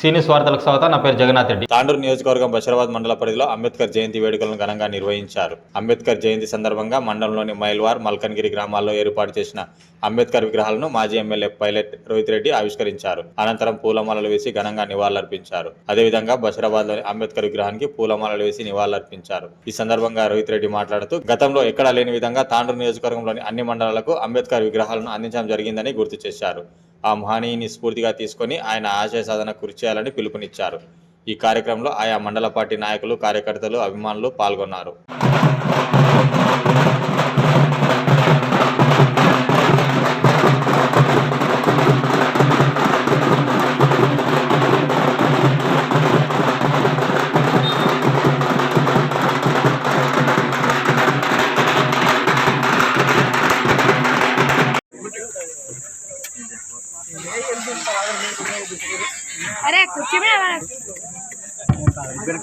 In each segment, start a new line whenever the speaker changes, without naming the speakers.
సీనియస్ వార్తలకు స్వాగతం నా పేరు జగన్నాథ్ రెడ్డి.
తాండూరు నియోజకవర్గం బషీరాబాద్ మండల పరిధిలో అంబేద్కర్ జయంతి వేడుకలను ఘనంగా నిర్వహించారు. అంబేద్కర్ జయంతి సందర్భంగా మండలంలోని మైల్వార్ మల్కన్గిరి గ్రామాల్లో ఏర్పాటు చేసిన అంబేద్కర్ విగ్రహాలను మాజీ ఎమ్మెల్యే పైలట్ రోహిత్ రెడ్డి ఆవిష్కరించారు. అనంతరం పూలమాలలు వేసి ఘనంగా నివాళులర్పించారు. అదేవిధంగా బషీరాబాద్లోని అంబేద్కర్ విగ్రహానికి పూలమాలలు వేసి నివాళులర్పించారు. ఈ సందర్భంగా రోహిత్ రెడ్డి మాట్లాడుతూ గతంలో ఎక్కడా లేని విధంగా తాండూరు నియోజకవర్గంలోని అన్ని మండలాలకు అంబేద్కర్ విగ్రహాలను అందించడం జరిగిందని గుర్తు చేశారు. ఆ మహనీయుని స్ఫూర్తిగా తీసుకొని ఆయన ఆశయ సాధన కృషి చేయాలని పిలుపునిచ్చారు. ఈ కార్యక్రమంలో ఆయా మండల పార్టీ నాయకులు కార్యకర్తలు అభిమానులు పాల్గొన్నారు.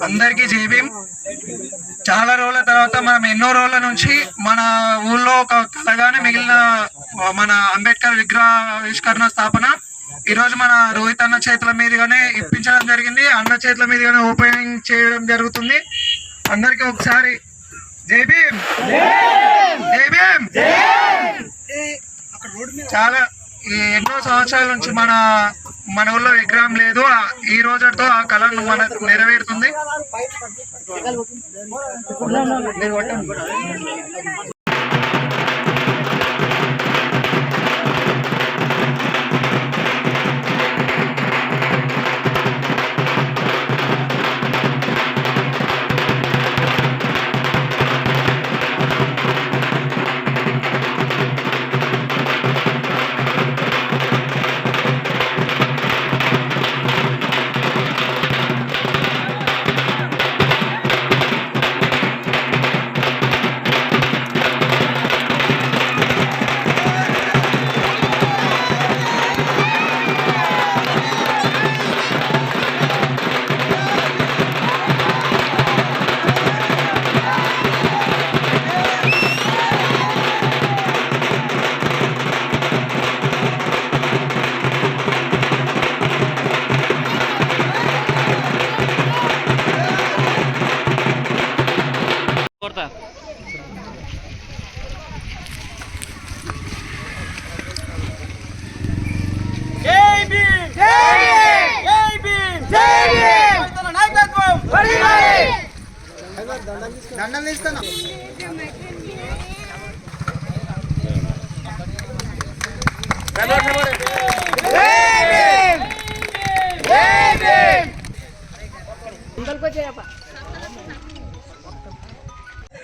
అందరికీ జేబీం చాలా రోజుల తర్వాత మనం ఎన్నో రోజుల నుంచి మన ఊళ్ళో ఒక కలగానే మిగిలిన మన అంబేద్కర్ విగ్రహ ఆవిష్కరణ స్థాపన ఈ రోజు మన రోహిత్ అన్న చేతుల మీదుగానే ఇప్పించడం జరిగింది. అన్న చేతుల మీదుగానే ఓపెనింగ్ చేయడం జరుగుతుంది. అందరికీ ఒకసారి జై భీమ్. జై భీమ్. చాలా ఈ ఎన్నో సంవత్సరాల నుంచి మన మన ఊళ్ళో విగ్రహం లేదు ఈ రోజుతో ఆ కళను మనకు నెరవేరుతుంది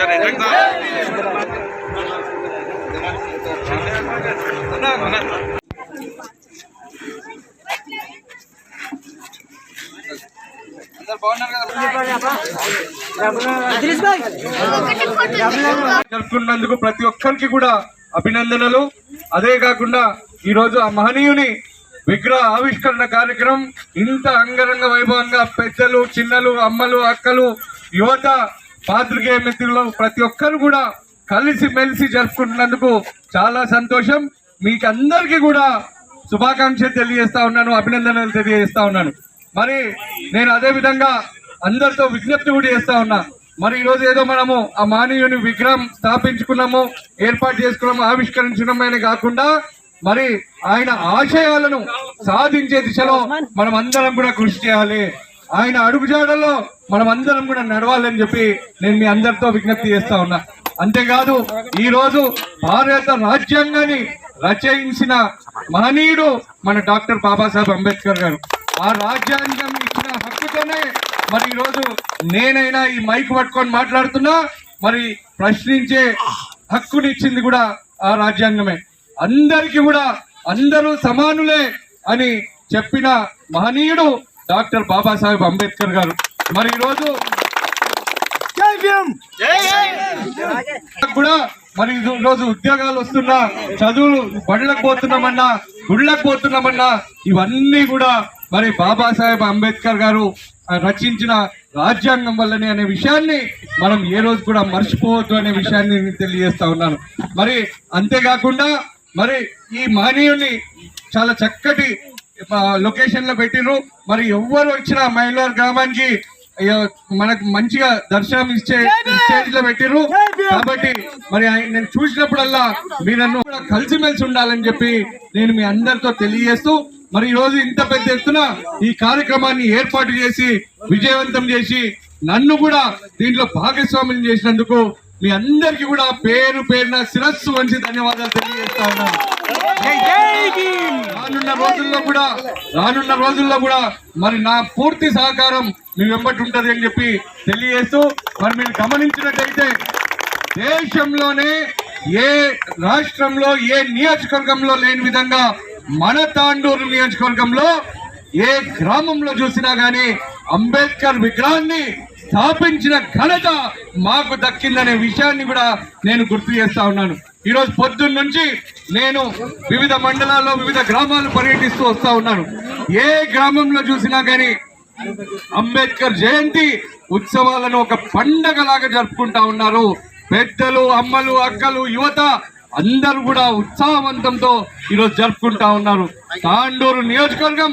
కొట్టండి.
జరుపుకున్నందుకు ప్రతి ఒక్కరికి కూడా అభినందనలు అదే కాకుండా ఈ రోజు ఆ మహనీయుని విగ్రహ ఆవిష్కరణ కార్యక్రమం ఇంత అంగరంగ వైభవంగా పెద్దలు చిన్నలు అమ్మలు అక్కలు యువత పాత్రికేయ మిత్రులు ప్రతి ఒక్కరు కూడా కలిసి మెలిసి జరుపుకుంటున్నందుకు చాలా సంతోషం. మీకు అందరికీ కూడా శుభాకాంక్షలు తెలియజేస్తా ఉన్నాను అభినందనలు తెలియజేస్తా ఉన్నాను. మరి నేను అదే విధంగా అందరితో విజ్ఞప్తి కూడా చేస్తా ఉన్నా. మరి ఈరోజు ఏదో మనము ఆ మానవుని విగ్రహం స్థాపించుకున్నాము ఏర్పాటు చేసుకున్నాము ఆవిష్కరించడమే కాకుండా మరి ఆయన ఆశయాలను సాధించే దిశలో మనం అందరం కూడా కృషి చేయాలి. ఆయన అడుగుజాడల్లో మనం అందరం కూడా నడవాలని చెప్పి నేను మీ అందరితో విజ్ఞప్తి చేస్తా ఉన్నా. అంతేకాదు ఈ రోజు భారత రాజ్యాంగాన్ని రచయించిన మహనీయుడు మన డాక్టర్ బాబాసాహెబ్ అంబేద్కర్ గారు. ఆ రాజ్యాంగం ఇచ్చిన హక్కుతోనే మరి ఈరోజు నేనైనా ఈ మైక్ పట్టుకొని మాట్లాడుతున్నా మరి ప్రశ్నించే హక్కునిచ్చింది కూడా ఆ రాజ్యాంగమే. అందరికీ కూడా అందరూ సమానులే అని చెప్పిన మహనీయుడు డాక్టర్ బాబాసాహెబ్ అంబేద్కర్ గారు. మరి ఈరోజు కూడా మరి ఈ రోజు ఉద్యోగాలు వస్తున్నా చదువులు బడులకు పోతున్నామన్నా గుళ్ళకు పోతున్నామన్నా ఇవన్నీ కూడా మరి బాబాసాహెబ్ అంబేద్కర్ గారు రచించిన రాజ్యాంగం వల్లనే అనే విషయాన్ని మనం ఏ రోజు కూడా మర్చిపోవద్దు అనే విషయాన్ని నేను తెలియజేస్తా ఉన్నాను. మరి అంతేకాకుండా మరి ఈ మహనీయుని చాలా చక్కటి లొకేషన్లో పెట్టినరు మరి ఎవ్వరు వచ్చినా మైలవర్ గ్రామానికి మనకు మంచిగా దర్శనం ఇచ్చే స్టేజ్లో పెట్టిరు కాబట్టి మరి నేను చూసినప్పుడల్లా మీరు నన్ను కలిసిమెలిసి ఉండాలని చెప్పి నేను మీ అందరితో తెలియజేస్తూ మరి ఈ రోజు ఇంత పెద్ద ఎత్తున ఈ కార్యక్రమాన్ని ఏర్పాటు చేసి విజయవంతం చేసి నన్ను కూడా దీంట్లో భాగస్వామ్యం చేసినందుకు మీ అందరికీ కూడా పేరు పేరున శిరస్సు వంచి ధన్యవాదాలు తెలియజేస్తా ఉన్నాను. రానున్న రోజుల్లో కూడా రానున్న రోజుల్లో కూడా మరి నా పూర్తి సహకారం మీ వెంబటి ఉంటది అని చెప్పి తెలియజేస్తూ మరి మీరు గమనించినట్టయితే దేశంలోనే ఏ రాష్ట్రంలో ఏ నియోజకవర్గంలో లేని విధంగా మన తాండూరు నియోజకవర్గంలో ఏ గ్రామంలో చూసినా గానీ అంబేద్కర్ విగ్రహాన్ని స్థాపించిన ఘనత మాకు దక్కిందనే విషయాన్ని కూడా నేను గుర్తు చేస్తా ఉన్నాను. ఈరోజు పొద్దున్న నుంచి నేను వివిధ మండలాల్లో వివిధ గ్రామాలు పర్యటిస్తూ వస్తా ఉన్నాను. ఏ గ్రామంలో చూసినా కానీ అంబేద్కర్ జయంతి ఉత్సవాలను ఒక పండగలాగా జరుపుకుంటా ఉన్నారు. పెద్దలు అమ్మలు అక్కలు యువత అందరూ కూడా ఉత్సాహవంతంతో ఈరోజు జరుపుకుంటా ఉన్నారు. తాండూరు నియోజకవర్గం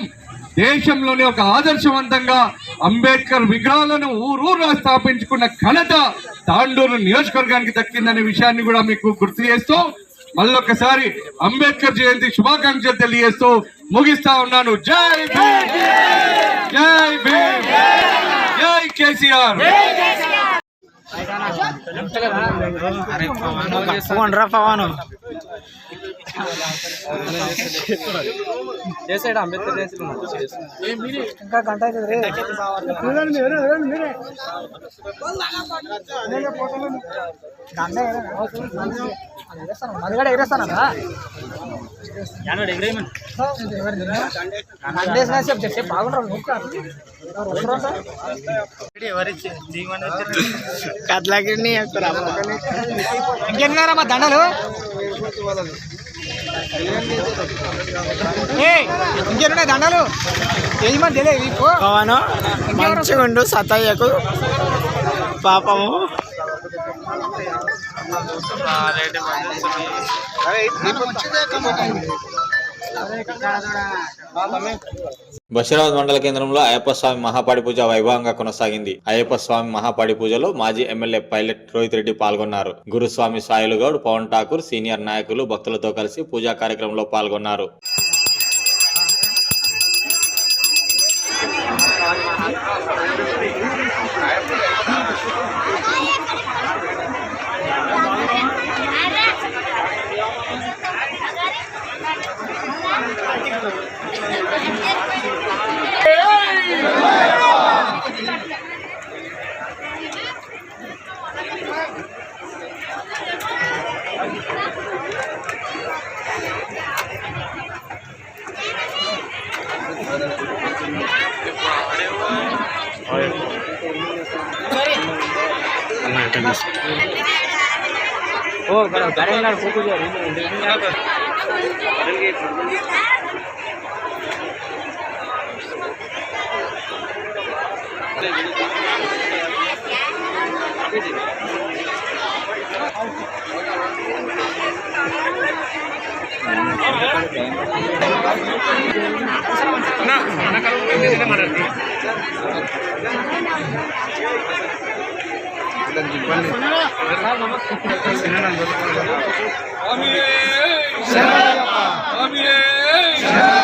దేశంలోనే ఒక ఆదర్శవంతంగా అంబేద్కర్ విగ్రహాలను ఊరూరుగా స్థాపించుకున్న ఘనత తాండూరు నియోజకవర్గానికి దక్కిందనే విషయాన్ని కూడా మీకు గుర్తు చేస్తూ మళ్ళొకసారి అంబేద్కర్ జయంతి శుభాకాంక్షలు తెలియజేస్తూ ముగిస్తా ఉన్నాను. జై భీమ్! జై భీమ్! జై కేసీఆర్!
చేసాడు అంబేద్కర్
ఇంకా గంట అవుతుంది రే. దండ మరి కూడా ఎగరేస్తానా చెప్తే బాగుంటారు ఇంకెన్నారా మా దండలు? ఇంకెన్నాయి దండలు? ఏమని తెలియదు నీకు
పవను మంచిగా ఉండు సతయ్యకు పాపము.
బషీరాబాద్ మండల కేంద్రంలో అయ్యప్ప స్వామి మహాపాడి పూజ వైభవంగా కొనసాగింది. అయ్యప్ప స్వామి మహాపాడి పూజలో మాజీ ఎమ్మెల్యే పైలట్ రోహిత్ రెడ్డి పాల్గొన్నారు. గురుస్వామి సాయిలుగౌడ్ పవన్ ఠాకూర్ సీనియర్ నాయకులు భక్తులతో కలిసి పూజా కార్యక్రమంలో పాల్గొన్నారు.
કરીશ ઓ ઘરે ફોકું છે Thank you. Amin. Amin. Amin.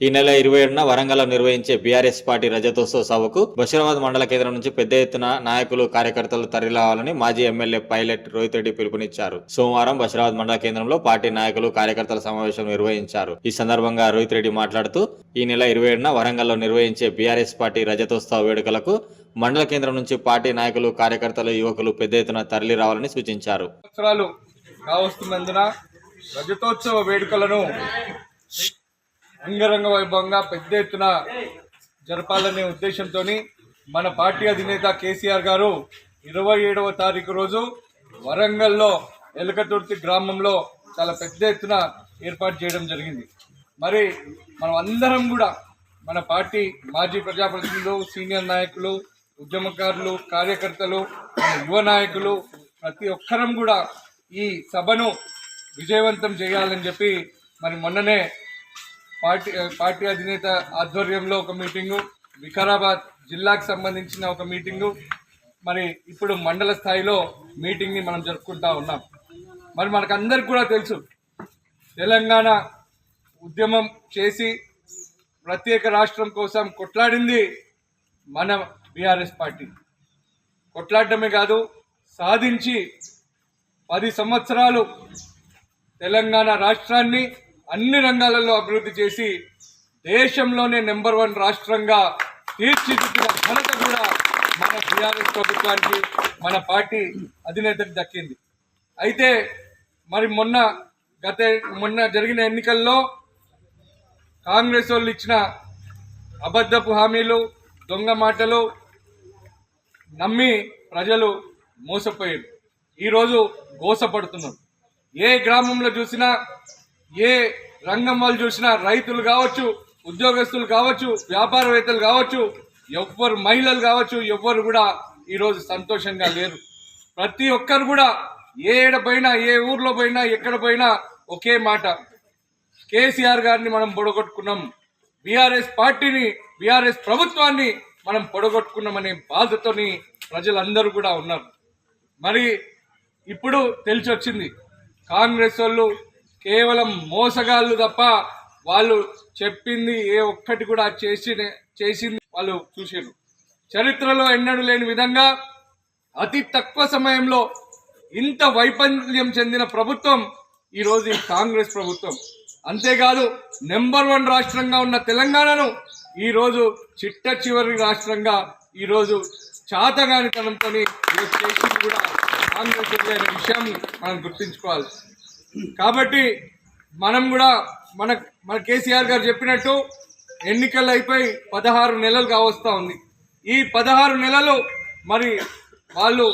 ఈ నెల ఇరవై ఏడున వరంగల్లో నిర్వహించే బీఆర్ఎస్ పార్టీ రజతోత్సవ సభకు బషీరాబాద్ మండల కేంద్రం నుంచి పెద్ద ఎత్తున నాయకులు కార్యకర్తలు తరలిరావాలని మాజీ ఎమ్మెల్యే పైలట్ రోహిత్ రెడ్డి పిలుపునిచ్చారు. సోమవారం బషీరాబాద్ మండల కేంద్రంలో పార్టీ నాయకులు కార్యకర్తల సమావేశం నిర్వహించారు. ఈ సందర్భంగా రోహిత్ రెడ్డి మాట్లాడుతూ ఈ నెల ఇరవై ఏడున వరంగల్లో నిర్వహించే బీఆర్ఎస్ పార్టీ రజతోత్సవ వేడుకలకు మండల కేంద్రం నుంచి పార్టీ నాయకులు కార్యకర్తలు యువకులు పెద్ద ఎత్తున తరలి రావాలని సూచించారు
రజతోత్సవ వేడుకలను అంగరంగ వైభవంగా పెద్ద ఎత్తున జరపాలనే ఉద్దేశంతో మన పార్టీ అధినేత కేసీఆర్ గారు ఇరవై ఏడవ తారీఖు రోజు వరంగల్లో ఎలకతుర్తి గ్రామంలో చాలా పెద్ద ఎత్తున ఏర్పాటు చేయడం జరిగింది. మరి మనం అందరం కూడా మన పార్టీ మాజీ ప్రజాప్రతినిధులు సీనియర్ నాయకులు ఉద్యమకారులు కార్యకర్తలు యువ నాయకులు ప్రతి ఒక్కరం కూడా ఈ సభను విజయవంతం చేయాలని చెప్పి మరి మొన్ననే పార్టీ పార్టీ అధినేత ఆధ్వర్యంలో ఒక మీటింగు వికారాబాద్ జిల్లాకు సంబంధించిన ఒక మీటింగు. మరి ఇప్పుడు మండల స్థాయిలో మీటింగ్ని మనం జరుపుకుంటా ఉన్నాం. మరి మనకందరికి కూడా తెలుసు తెలంగాణ ఉద్యమం చేసి ప్రత్యేక రాష్ట్రం కోసం కొట్లాడింది మన బీఆర్ఎస్ పార్టీ. కొట్లాడటమే కాదు సాధించి పది సంవత్సరాలు తెలంగాణ రాష్ట్రాన్ని అన్ని రంగాలలో అభివృద్ధి చేసి దేశంలోనే నెంబర్ వన్ రాష్ట్రంగా తీర్చిదిద్దిన ఘనత కూడా మన టీఆర్ఎస్ ప్రభుత్వానికి మన పార్టీ అధినేతకు దక్కింది. అయితే మరి మొన్న గత మొన్న జరిగిన ఎన్నికల్లో కాంగ్రెస్ వాళ్ళు ఇచ్చిన అబద్ధపు హామీలు దొంగ మాటలు నమ్మి ప్రజలు మోసపోయారు. ఈరోజు గోసపడుతున్నారు. ఏ గ్రామంలో చూసినా ఏ రంగం వాళ్ళు చూసినా రైతులు కావచ్చు ఉద్యోగస్తులు కావచ్చు వ్యాపారవేత్తలు కావచ్చు ఎవ్వరు మహిళలు కావచ్చు ఎవ్వరు కూడా ఈరోజు సంతోషంగా లేరు. ప్రతి ఒక్కరు కూడా ఏడ పోయినా ఏ ఊర్లో పోయినా ఎక్కడ పోయినా ఒకే మాట. కేసీఆర్ గారిని మనం పొడగొట్టుకున్నాం. బీఆర్ఎస్ పార్టీని బీఆర్ఎస్ ప్రభుత్వాన్ని మనం పొడగొట్టుకున్నామనే బాధతోని ప్రజలందరూ కూడా ఉన్నారు. మరి ఇప్పుడు తెలిసి వచ్చింది కాంగ్రెస్ వాళ్ళు కేవలం మోసగాళ్ళు తప్ప వాళ్ళు చెప్పింది ఏ ఒక్కటి కూడా చేసి చేసింది వాళ్ళు చూసారు చరిత్రలో ఎన్నడూ లేని విధంగా అతి తక్కువ సమయంలో ఇంత వైఫల్యం చెందిన ప్రభుత్వం ఈరోజు ఈ కాంగ్రెస్ ప్రభుత్వం. అంతేకాదు నెంబర్ వన్ రాష్ట్రంగా ఉన్న తెలంగాణను ఈరోజు చిట్ట చివరి రాష్ట్రంగా ఈరోజు చాతగానితనంతో చేసింది కూడా కాంగ్రెస్ అనే విషయాన్ని మనం గుర్తుంచుకోవాలి కాబట్టి మనం కూడా మన మన కేసీఆర్ గారు చెప్పినట్టు ఎన్నికలు అయిపోయి పదహారు నెలలు కావస్తా ఉంది. ఈ పదహారు నెలలు మరి వాళ్ళు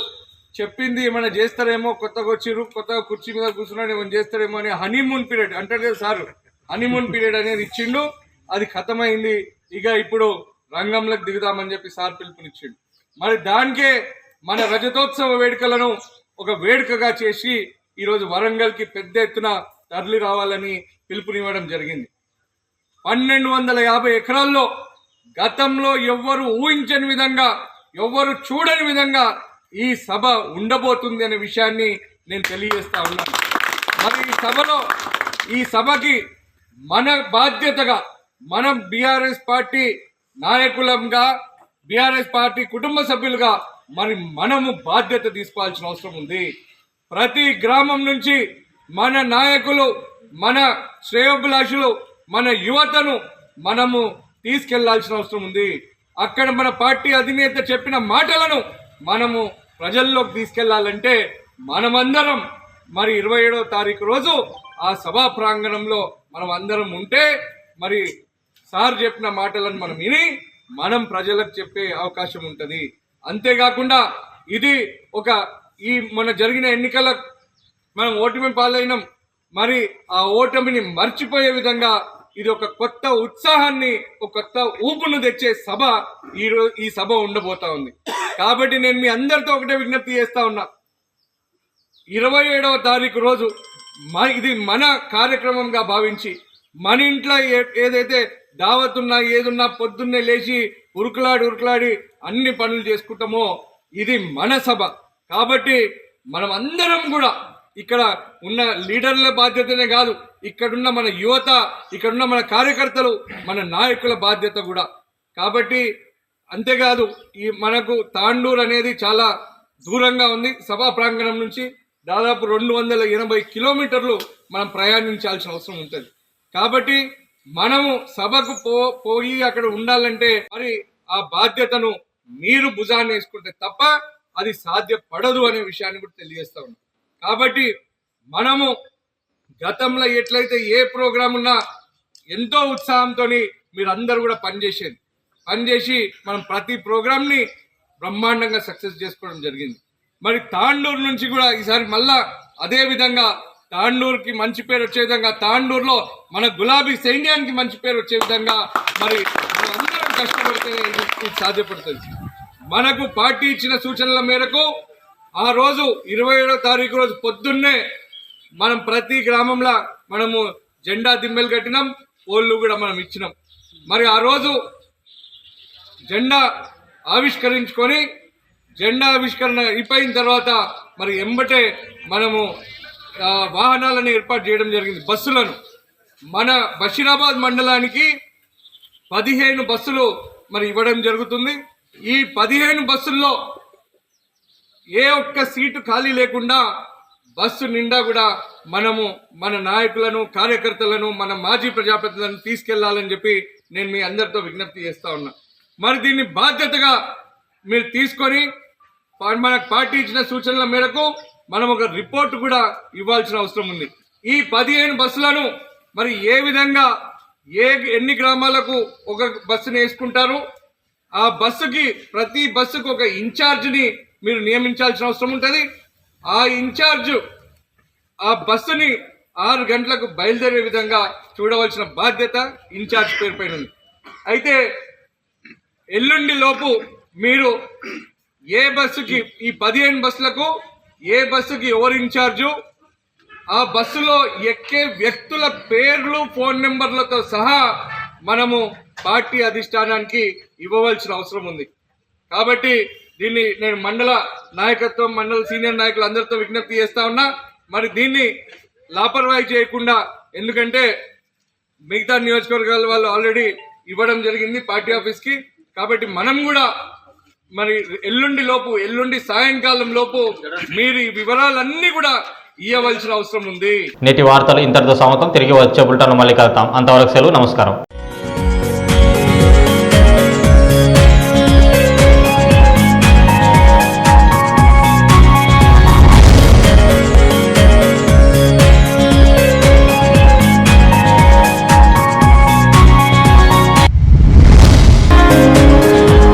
చెప్పింది ఏమైనా చేస్తారేమో కొత్తగా వచ్చిర్రు కొత్తగా కుర్చీ మీద కూర్చున్నాడు ఏమైనా చేస్తారేమో అని హనీమూన్ పీరియడ్ అంటారు కదా సార్ హనీమూన్ పీరియడ్ అనేది ఇచ్చిండు అది ఖతమైంది ఇక ఇప్పుడు రంగంలోకి దిగుదామని చెప్పి సార్ పిలుపునిచ్చిండు. మరి దానికే మన రజతోత్సవ వేడుకలను ఒక వేడుకగా చేసి ఈరోజు వరంగల్కి పెద్ద ఎత్తున తరలి రావాలని పిలుపునివ్వడం జరిగింది. పన్నెండు వందల యాభై ఎకరాల్లో గతంలో ఎవ్వరు ఊహించని విధంగా ఎవ్వరు చూడని విధంగా ఈ సభ ఉండబోతుంది అనే విషయాన్ని నేను తెలియజేస్తా ఉన్నాను మరి ఈ సభలో ఈ సభకి మన బాధ్యతగా మనం బీఆర్ఎస్ పార్టీ నాయకులంగా బీఆర్ఎస్ పార్టీ కుటుంబ సభ్యులుగా మరి మనము బాధ్యత తీసుకోవాల్సిన అవసరం ఉంది. ప్రతి గ్రామం నుంచి మన నాయకులు మన శ్రేయోభిలాషులు మన యువతను మనము తీసుకెళ్ళాల్సిన అవసరం ఉంది. అక్కడ మన పార్టీ అధినేత చెప్పిన మాటలను మనము ప్రజల్లోకి తీసుకెళ్ళాలంటే మనమందరం మరి ఇరవై ఏడవ తారీఖు రోజు ఆ సభా ప్రాంగణంలో మనం అందరం ఉంటే మరి సార్ చెప్పిన మాటలను మనం విని మనం ప్రజలకు చెప్పే అవకాశం ఉంటుంది. అంతేకాకుండా ఇది ఒక ఈ మన జరిగిన ఎన్నికల మనం ఓటమి పాలైనాం మరి ఆ ఓటమిని మర్చిపోయే విధంగా ఇది ఒక కొత్త ఉత్సాహాన్ని ఒక కొత్త ఊపును తెచ్చే సభ ఈ ఈ సభ ఉండబోతా ఉంది. కాబట్టి నేను మీ అందరితో ఒకటే విజ్ఞప్తి చేస్తా ఉన్నా. ఇరవై ఏడవ తారీఖు రోజు మ ఇది మన కార్యక్రమంగా భావించి మన ఇంట్లో ఏ- ఏదైతే దావతున్నా ఏదున్నా పొద్దున్నే లేచి ఉరుకులాడి ఉరుకులాడి అన్ని పనులు చేసుకుంటామో ఇది మన సభ. కాబట్టి మనం అందరం కూడా ఇక్కడ ఉన్న లీడర్ల బాధ్యతనే కాదు ఇక్కడున్న మన యువత ఇక్కడున్న మన కార్యకర్తలు మన నాయకుల బాధ్యత కూడా. కాబట్టి అంతేకాదు ఈ మనకు తాండూర్ అనేది చాలా దూరంగా ఉంది. సభా ప్రాంగణం నుంచి దాదాపు రెండు వందల ఎనభై కిలోమీటర్లు మనం ప్రయాణించాల్సిన అవసరం ఉంటుంది. కాబట్టి మనము సభకు పో పోయి అక్కడ ఉండాలంటే మరి ఆ బాధ్యతను మీరు భుజాన్ని వేసుకుంటే తప్ప అది సాధ్యపడదు అనే విషయాన్ని కూడా తెలియజేస్తా ఉన్నాం. కాబట్టి మనము గతంలో ఎట్లయితే ఏ ప్రోగ్రాం ఉన్నా ఎంతో ఉత్సాహంతో మీరందరూ కూడా పనిచేసేది. పనిచేసి మనం ప్రతి ప్రోగ్రామ్ని బ్రహ్మాండంగా సక్సెస్ చేసుకోవడం జరిగింది. మరి తాండూరు నుంచి కూడా ఈసారి మళ్ళా అదే విధంగా తాండూరుకి మంచి పేరు వచ్చే విధంగా తాండూరులో మన గులాబీ సైన్యానికి మంచి పేరు వచ్చే విధంగా మరి అందరం కష్టపడితే ఇది సాధ్యపడుతుంది. మనకు పార్టీ ఇచ్చిన సూచనల మేరకు ఆ రోజు ఇరవై ఏడో తారీఖు రోజు పొద్దున్నే మనం ప్రతి గ్రామంలో మనము జెండా దిమ్మెలు కట్టినాం పోళ్ళు కూడా మనం ఇచ్చినాం. మరి ఆ రోజు జెండా ఆవిష్కరించుకొని జెండా ఆవిష్కరణ అయిపోయిన తర్వాత మరి ఎంబటే మనము వాహనాలను ఏర్పాటు చేయడం జరిగింది. బస్సులను. మన బషీరాబాద్ మండలానికి పదిహేను బస్సులు మరి ఇవ్వడం జరుగుతుంది. ఈ పదిహేను బస్సుల్లో ఏ ఒక్క సీటు ఖాళీ లేకుండా బస్సు నిండా కూడా మనము మన నాయకులను కార్యకర్తలను మన మాజీ ప్రజాప్రతినిధులను తీసుకెళ్ళాలని చెప్పి నేను మీ అందరితో విజ్ఞప్తి చేస్తా ఉన్నా. మరి దీన్ని బాధ్యతగా మీరు తీసుకొని మనకు మన పార్టీ ఇచ్చిన సూచనల మేరకు మనం ఒక రిపోర్ట్ కూడా ఇవ్వాల్సిన అవసరం ఉంది. ఈ పదిహేను బస్సులను మరి ఏ విధంగా ఏ ఎన్ని గ్రామాలకు ఒక బస్సును వేసుకుంటారు ఆ బస్సుకి ప్రతి బస్సుకు ఒక ఇన్ఛార్జ్ని మీరు నియమించాల్సిన అవసరం ఉంటుంది. ఆ ఇన్ఛార్జ్ ఆ బస్సుని ఆరు గంటలకు బయలుదేరే విధంగా చూడవలసిన బాధ్యత ఇన్ఛార్జ్ పేరు పైన ఉంది. అయితే ఎల్లుండి లోపు మీరు ఏ బస్సుకి ఈ పదిహేను బస్సులకు ఏ బస్సుకి ఎవరు ఇన్ఛార్జు? ఆ బస్సులో ఎక్కే వ్యక్తుల పేర్లు ఫోన్ నెంబర్లతో సహా మనము పార్టీ అధిష్టానానికి ఇవ్వవలసిన అవసరం ఉంది. కాబట్టి దీన్ని నేను మండల నాయకత్వం మండల సీనియర్ నాయకులు అందరితో విజ్ఞప్తి చేస్తా ఉన్నా. మరి దీన్ని లాపర్వాయి చేయకుండా ఎందుకంటే మిగతా నియోజకవర్గాల వాళ్ళు ఆల్రెడీ ఇవ్వడం జరిగింది పార్టీ ఆఫీస్కి. కాబట్టి మనం కూడా మరి ఎల్లుండి లోపు ఎల్లుండి సాయంకాలం లోపు మీరు ఈ వివరాలన్నీ కూడా ఇవ్వవలసిన అవసరం ఉంది.
నేటి వార్తలు ఇంతటితో సమతం తిరిగి వచ్చే బుల్టాను మళ్ళీ కలుతాం అంతవరకు సెలవు. నమస్కారం.